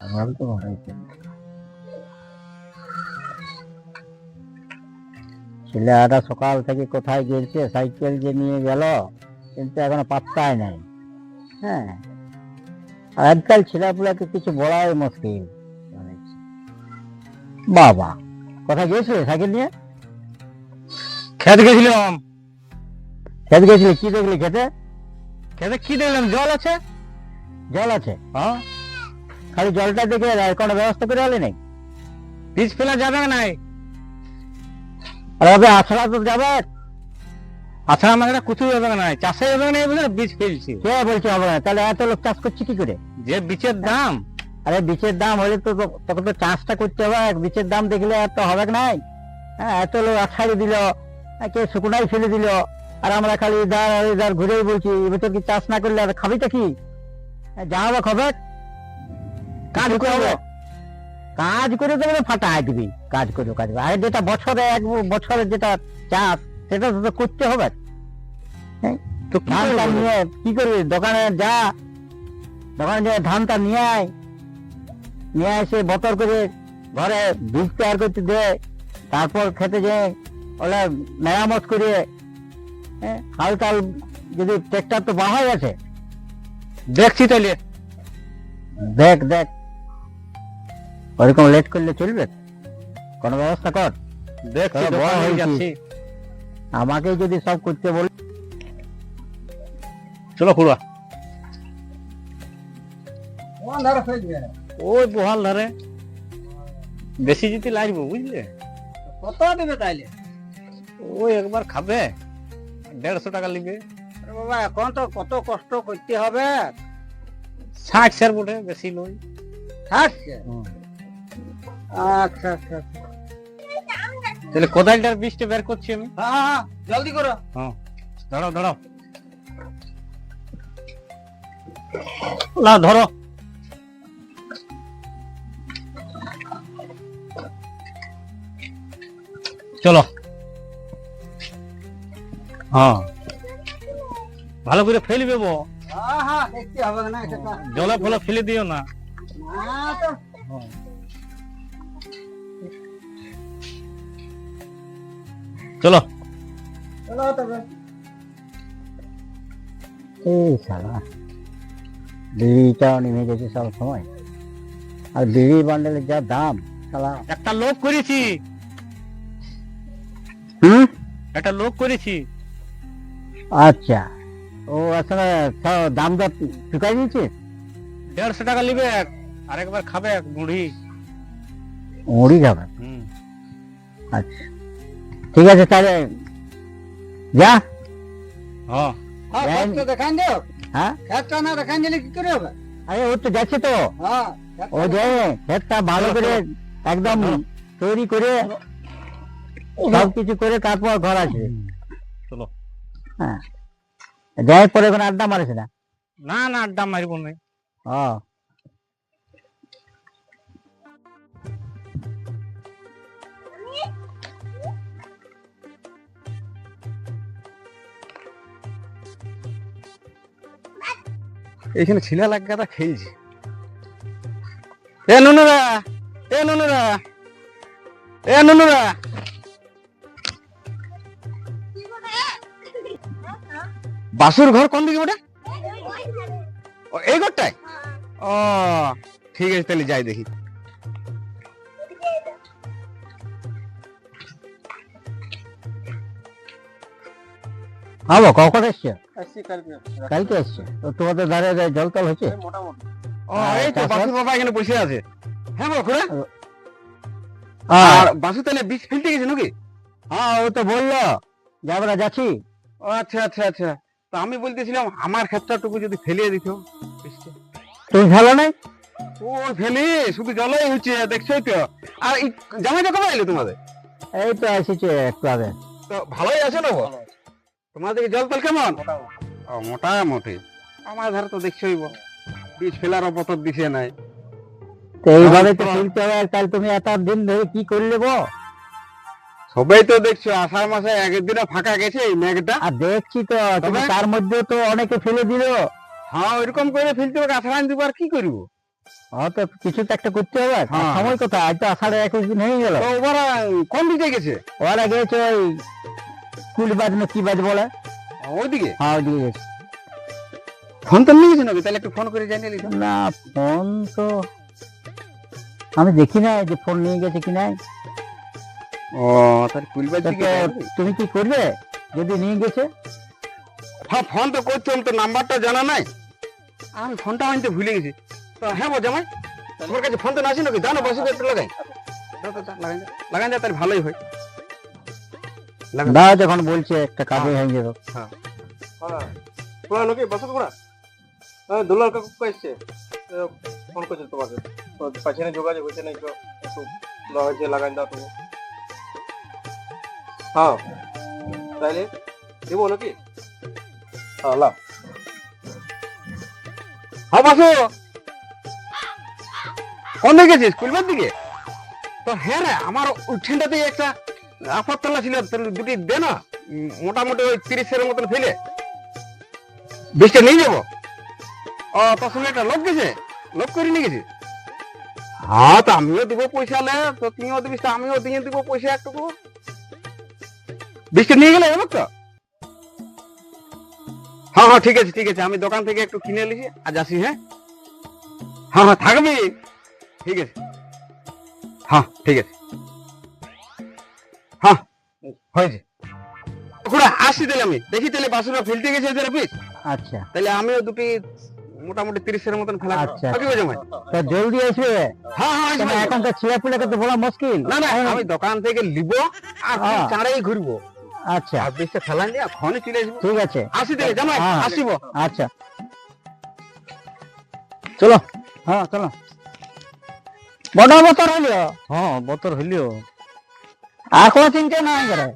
আমার তো মনে হচ্ছে ছেলেটা সকাল থেকে কোথায় গেছে? সাইকেল যে নিয়ে গেল কিন্তু এখনও পাত্তাই নাই। হ্যাঁ। আর আজকাল ছেলেপুলাকে কিছু বলাই মুশকিল। বাবা কোথায় গিয়েছিলে সাইকেল নিয়ে? খেতে গেছিলাম। খেতে গেছিলে? কি দেখলি খেতে? খেতে কি দেখলাম? জল আছে? জল আছে। হ্যাঁ? খালি জলটা দেখে কোনো ব্যবস্থা করে হলে নাকি? বীজ ফেলা যাবে নাই আর আসলা তো যাবে। আছড়া মাছড়া কিছু হবে নাই চাষে হবে না বুঝলে বীজ ফেলছি। কে বলছে হবে না? তাহলে এত লোক চাষ করছে কি করে? যে বীজের দাম। আরে বীজের দাম হলে তো তো- তখন তো চাষটা করতে হবে। বীজের দাম দেখলে আর তো হবে নাই হ্যাঁ এত লোক আছাড়ি দিল কে শুকনাই ফেলে দিল। আর আমরা খালি ইধার আর ঘুরেই বলছি এবছর কি চাষ না করলে আর খাবিটা কি? হ্যাঁ, যা হবে খবর। কাজ করবে কাজ করে তো ফাটাই দিবি কাজ করে কাজ। আর যেটা বছরে এক বছরের যেটা চাষ সেটা তো করতে হবে। তো কি করব? দোকানে যা। দোকানে যে ধানটা নিয়ে আয়। নিয়ে এসে বতর করে ঘরে বীজ তৈরি করতে দে। তারপর খেতে যে ওলা মেরামত করে। হ্যাঁ, হাল টাল যদি ট্রেক্টর তো বাহা গেছে দেখছি তাহলে। দেখ দেখ। ওরকম লেট করলে চলবে? কোনো ব্যবস্থা কর। দেখছি বড় দোকানে যাচ্ছি। আমাকে যদি সব করতে বল চলো খুড়া ওই বহাল ধারে। বেশি যদি লাগবে বুঝলে? কত দেবে তাইলে? ওই একবার খাবে। দেড়শো টাকা নিবে। বাবা এখন তো কত কষ্ট করতে হবে। ষাট স্যার বটে বেশি লই থাকছে আচ্ছা আচ্ছা আচ্ছা। তাহলে কোদালটার বীজটা বের করছি আমি। হ্যাঁ হ্যাঁ জলদি করো। হ্যাঁ ধরো ধরো না ধরো। চলো। হ্যাঁ। ভালো করে ফেলবে দেবো। হ্যাঁ হ্যাঁ দেখতে হবে না সেটা জলে ফলে ফেলে দিও না। চলো। চলো তবে এই শালা। বিড়িটাও নেমে গেছে সব সময়। আর বিড়ি বান্ডেলের যা দাম শালা। একটা লোক করেছি। হুম? একটা লোক করেছি। আচ্ছা। ও আসলে দাম দর চুকাই দিয়েছে? দেড়শো টাকা নিবে এক আর একবার খাবে এক মুড়ি। মুড়ি যাবে হুম। আচ্ছা। ঠিক আছে তাহলে যা। হ্যাঁ। হ্যাঁ, দেখান দিও হ্যাঁ? খেতটা না দেখান দিলে কি করে হবে? আরে ও তো যাচ্ছে তো। হ্যাঁ ও যে ক্ষেতটা ভালো করে একদম তৈরি করে সব কিছু করে তারপর ঘর আসবে চলো। হ্যাঁ। যাই পরে এখন আড্ডা মারিস না। না না আড্ডা মারিব না। ও এইখানে ছিলা লাগাটা খেয়েছি এ নুনুরা এ নুনুরা এ নুনুরা। বাসুর ঘর কোন দিকে ওটা এই ঘরটায়? ও, ঠিক আছে, তাহলে যাই দেখি। হব কখন এসছে? কালকে। কালকে এসছে? তো তোমাদের ধারে জল টল হচ্ছে ও এই তো? বাসুর বাবা এখানে বসে আছে। হ্যাঁ বাবা আর আর বাসু তাহলে বীজ ফেলতে গেছে নাকি? হ্যাঁ ও তো বলল যে আমরা যাচ্ছি আচ্ছা আচ্ছা আচ্ছা। তো আমি বলতেছিলাম আমার ক্ষেত্রটুকু যদি ফেলিয়ে দিত তুমি ভালো নাই? ও ফেলি শুধু জলই হচ্ছে দেখছোই তো। আর এই জামাইটা কবে এলো তোমাদের? এই তো এসেছে একটু আগে। তো ভালোই আছে না? তোমাদের জল তল কেমন? ও, মোটামুটি আমার ধারে তো দেখছোই। বীজ ফেলার অপতর দিছে নাই। তো এইভাবে তো তো- হবে আর তাহলে তুমি এত দিন ধরে কি করলে গো সবাই তো দেখছ আষাঢ় মাসে আগের দিনে ফাঁকা গেছে এই মেঘটা। আর দেখছি তো তুমি তবে- তার মধ্যে তো অনেকে ফেলে দিল। হ্যাঁ ওইরকম করে ফেলতে হবে আষাঢ় দিব আর কি করব? হয়তো কিছু তো একটা করতে হবে। আর হ্যাঁ। সময় কোথায়? আজ তো আষাঢ়ে একুশ দিন হয়ে গেল। তো ওরা কোন দিকে গেছে? ওরা গেছে ওই কুলি বাজ না কি বাজ বলে? ওইদিকে? হ্যাঁ ওইদিকে গেছে। ফোন তো নিয়ে গেছে নাকি? তাহলে একটু ফোন করে জানিয়ে না ফোন তো আমি দেখি না যে ফোন নিয়ে গেছে কি নাই। ও তাহলে তুমি কি করবে? যদি নিয়ে গেছে? হ্যাঁ ফোন তো করছিলাম তো নাম্বারটা জানা নাই। আমি ফোনটা আনতে ভুলে গেছি। তো হ্যাঁ বো জামাই তোমার কাছে ফোন তো না আছে নাকি? দাও না বসে লাগাই। লাগাই লাগাই যা তাহলে ভালোই হয়। দাও। দাও যখন বলছে একটা কাজে হয়ে। যাবে কোনা নাকি বসত কোনা হ্যাঁ দুলাল কাকু কইছে ফোন করছিল তোমাকে। পাশে যোগাযোগ হয়েছে নাই তো? একটু লাগাইছে লাগাই দাও তুমি। হ্যাঁ। তাইলে দিব নাকি? হ্যাঁ লাভ হ্যাঁ বাসু। কোন দিকে গেছিস? কুলবার দিকে? তো হ্যাঁ রে আমার উঠেনটাতে একটা আপাত তোলা ছিল দুটি দে না। মোটামুটি ওই তিরিশের মতন ফেলে। বিশটা নিয়ে যাব। ও, তোর সঙ্গে একটা লোক গেছে? লোক করে নিয়ে গেছিস হ্যাঁ তো আমিও দিব পয়সা লে। তো তুমিও দিবিস আমিও দিয়ে দিব পয়সা একটুকু। বিশটা নিয়ে গেলে এবার তো? হ্যাঁ হ্যাঁ ঠিক আছে ঠিক আছে। আমি দোকান থেকে একটু কিনে নিয়েছি আজ আসি হ্যাঁ? হ্যাঁ হ্যাঁ থাকবি? ঠিক আছে। হ্যাঁ ঠিক আছে। হয়েছে। ওরা আসি তাহলে আমি। দেখি তাহলে বাসুরা ফেলতে গেছে এদের অফিস আচ্ছা। তাহলে আমিও দুটি মোটামুটি তিরিশের মতন ফেলা আচ্ছা। কি বলছো তো জলদি আসবে? হ্যাঁ হ্যাঁ আসব, এখন তো ছেলে পুলেকে তো বলা মুশকিল। না না আমি দোকান থেকে আর হ্যাঁ। চাঁড়াই ঘুরবো। আচ্ছা। আর বেশি খনে চলে আসব। ঠিক আছে। আসি তাহলে জামাই হ্যাঁ। আসিব। আচ্ছা। চলো। হ্যাঁ চলো। বড় বতর হইল? হ্যাঁ বতর হইল। চিন্তা করে।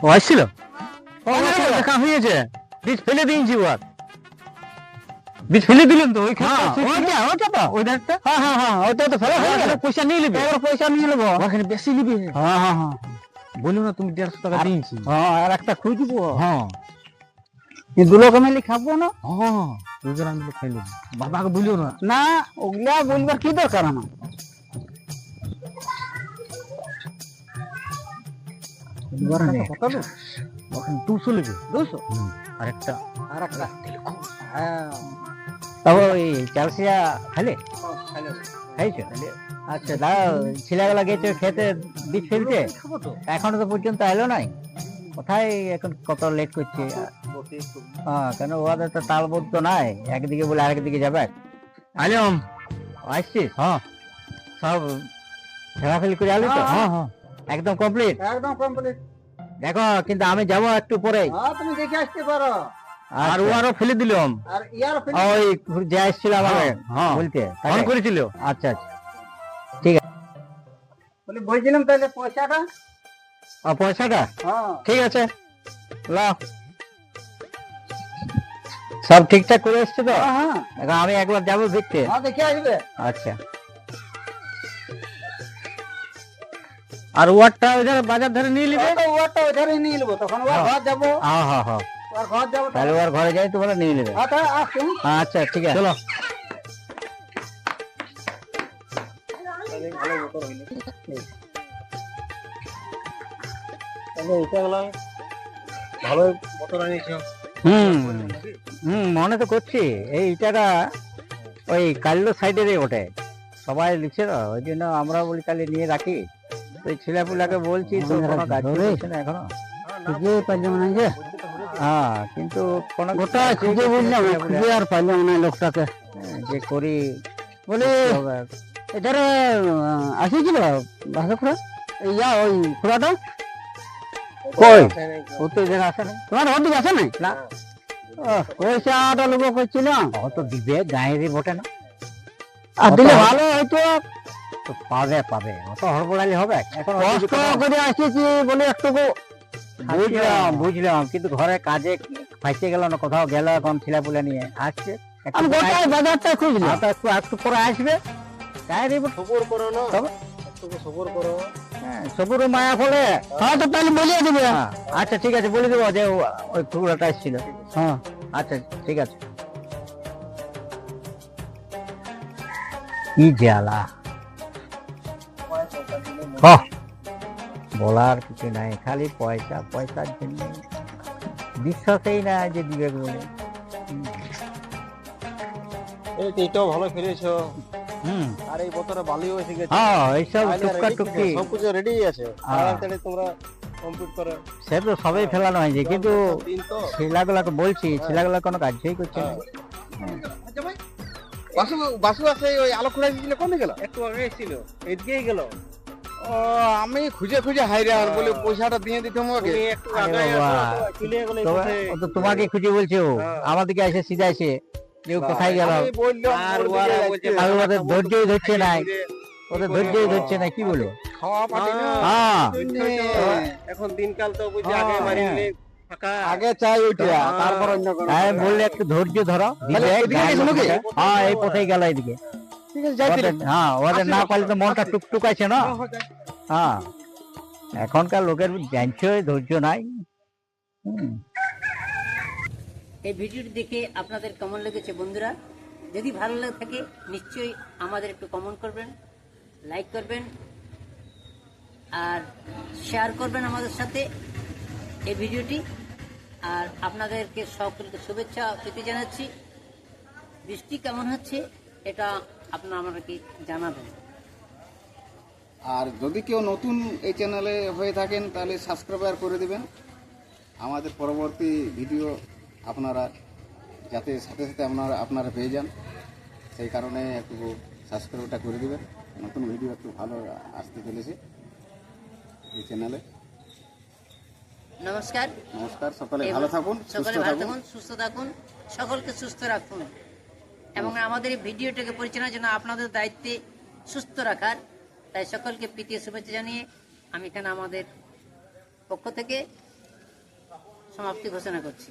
ও আসছিল? দেখা হয়েছে। বীজ ফেলে দিয়েছি ওর বীজ ফেলে দিলেন তো ওই ওইটা ওইটা তো ওই ধারটা হ্যাঁ হ্যাঁ হ্যাঁ ওইটা তো ফেলে হয়ে গেল। পয়সা নিয়ে নিবি। এবার পয়সা নিয়ে নেব। ওখানে বেশি নিবি। হ্যাঁ হ্যাঁ হ্যাঁ। বলি না তুমি দেড়শো টাকা দিয়েছি। হ্যাঁ আর একটা খুঁজ দিব। হ্যাঁ। এই খাব না? হ্যাঁ দুজন বাবাকে বলিও না। না ওগুলা বলবার কি দরকার আমার? দুশো নেবে দুশো হ্যাঁ তবে ওই চালসিয়া খালে খাইছো? আচ্ছা দাও ছেলেগুলা গেছে খেতে বীজ ফেলতে এখনও তো পর্যন্ত এলো নাই? কোথায় এখন কত লেট করছে? হ্যাঁ কেন ওদের তো তালবোধ তো নাই? একদিকে বলে আরেকদিকে যাবে। আলম আসছিস? হ্যাঁ। সব ফেলাফেলি করে আলি তো? হ্যাঁ হ্যাঁ। একদম কমপ্লিট একদম কমপ্লিট দেখো কিন্তু আমি যাব একটু পরে হ্যাঁ তুমি দেখে আসতে পারো। আর ও আরও ফেলে দিলাম আর ইয়ার ফেলে ওই যে আসছিল আমাকে হ্যাঁ বলতে ফোন করেছিল। আচ্ছা আচ্ছা। ঠিক আছে বলি বলছিলাম তাহলে পয়সাটা? আর পয়সাটা? হ্যাঁ। ঠিক আছে। লাও সব ঠিকঠাক করে এসছে তো? হ্যাঁ হ্যাঁ। আমি একবার যাব দেখতে। হ্যাঁ দেখে আসবে। আচ্ছা। আর ওয়ারটা ওইধারে বাজার ধরে নিয়ে নিবে? তো ওটা ওইধারে নিয়ে নেব তখন ওর হ্যাঁ। ঘর যাব। হ্যাঁ হ্যাঁ হ্যাঁ। ওর ঘর যাব তাহলে ওর ঘরে যাই তোমরা নিয়ে নেবে। হ্যাঁ তাহলে আসুন আচ্ছা ঠিক আছে। চলো। ভালো মোটর আনিয়েছো হুম হুম মনে তো করছি। এই ইটাটা ওই কাল্লো সাইডে রে ওঠে। সবাই লিখছে তো ওই জন্য আমরা বলি তাহলে নিয়ে রাখি। ওই ছেলেপুলাকে বলছি তো কোনো কাজ করছে না এখনও? খুঁজে পাইলাম না যে। হ্যাঁ কিন্তু কোনো গোটা খুঁজে বুঝলাম খুঁজে আর পাইলাম না লোকটাকে। হ্যাঁ, যে করি বলে এটারে আসেছিল ভাষা খুড়া ইয়া ওই খুড়াটা? কই? ও তো এখানে আসে নাই তোমার ওর দিকে আসে নাই? না। ওহ, পয়সাটা লোক করছিল। অত দিবে গাঁয়েরই বটে না। আর দিলে ভালো হয়তো তো পাবে পাবে। অত হড়বড়ালি হবে? এখন কষ্ট করে আসেছি বলে একটুকু বুঝলাম বুঝলাম কিন্তু ঘরে কাজে ফাইসে গেল না কোথাও গেল এখন ছেলেপুলে নিয়ে আসছে। আমি গোটাই বাজারটা খুঁজলাম। একটু একটু পরে আসবে। গাঁয়েরই বটে সবর করো না। তবে? করো। হ্যাঁ, সবুরও মায়া ফলে হ্যাঁ তো তাহলে বলিয়ে দেবে। আচ্ছা ঠিক আছে বলে দেবো যে ওই টুকরাটা এসেছিল হ্যাঁ। আচ্ছা ঠিক আছে। কি জ্বালা। হ্যাঁ, বলার কিছু নাই খালি পয়সা পয়সার জন্য। বিশ্বাসেই না যে দিবে বলে। এই তো এটাও ভালো খেলেছো হুম। আর এই বছরে ভালোই এসে গেছে। হ্যাঁ এইসব রেডি আছে। হ্যাঁ। তাড়াতাড়ি তোমরা কমপ্লিট করে। সে তো সবাই ফেলানো হয়েছে কিন্তু ছেলেগুলাকে বলছি ছেলেগুলা কোনো কাজই করছে না। বাসু বাসু আছে ওই আলো খুঁড়াই দিয়েছিল কোন গেল? একটু আগে এসেছিল এদিকেই গেল। ও আমি খুঁজে খুঁজে হাইরান বলে পয়সাটা দিয়ে দিতে আমাকে। তুমি একটু আগে বাবা। চলে গেলে তো- তো তোমাকে খুঁজে বলছে ও। হ্যাঁ। আমাদেরকে এসে সিধা এসে ও কোথায় গেল? আমি বললাম আর। আর ওদের ধৈর্যই ধরছে নাই ওদের ধৈর্যই ধরছে না কি বলব খাওয়া পাটি না। হ্যাঁ। হ্যাঁ, এখন দিনকাল তো বুঝি আগে হ্যাঁ। মারিলে আগে চাই ওইটা হ্যাঁ। তারপর অন্য কোনো আমি বললে একটু ধৈর্য ধরো। হ্যাঁ এই পথেই গেল এদিকে। ঠিক আছে যাইতে হ্যাঁ ওদের না পারলে তো মনটা টুকটুক আছে না? হ্যাঁ এখনকার লোকের জানছো ধৈর্য নাই। এই ভিডিওটি দেখে আপনাদের কেমন লেগেছে বন্ধুরা? যদি ভালো লেগে থাকে নিশ্চয়ই আমাদের একটু কমেন্ট করবেন লাইক করবেন আর শেয়ার করবেন আমাদের সাথে এই ভিডিওটি। আর আপনাদেরকে সকলকে শুভেচ্ছা পেতে জানাচ্ছি। বৃষ্টি কেমন হচ্ছে এটা আপনারা আমাদেরকে জানাবেন। আর যদি কেউ নতুন এই চ্যানেলে হয়ে থাকেন তাহলে সাবস্ক্রাইবার করে দিবেন। আমাদের পরবর্তী ভিডিও আপনারা যাতে সাথে সাথে আপনারা আপনারা পেয়ে যান। সেই কারণে একটু সাবস্ক্রাইবটা করে দিবেন। নতুন ভিডিও একটু ভালো আসতে চলেছে এই চ্যানেলে। নমস্কার। নমস্কার সকলে ভালো থাকুন সুস্থ সকলে ভালো থাকুন সুস্থ থাকুন সকলকে সুস্থ রাখুন। এবং আমাদের এই ভিডিওটাকে পরিচালনার জন্য আপনাদের দায়িত্বে সুস্থ রাখার। তাই সকলকে প্রীতি শুভেচ্ছা জানিয়ে আমি এখানে আমাদের পক্ষ থেকে সমাপ্তি ঘোষণা করছি।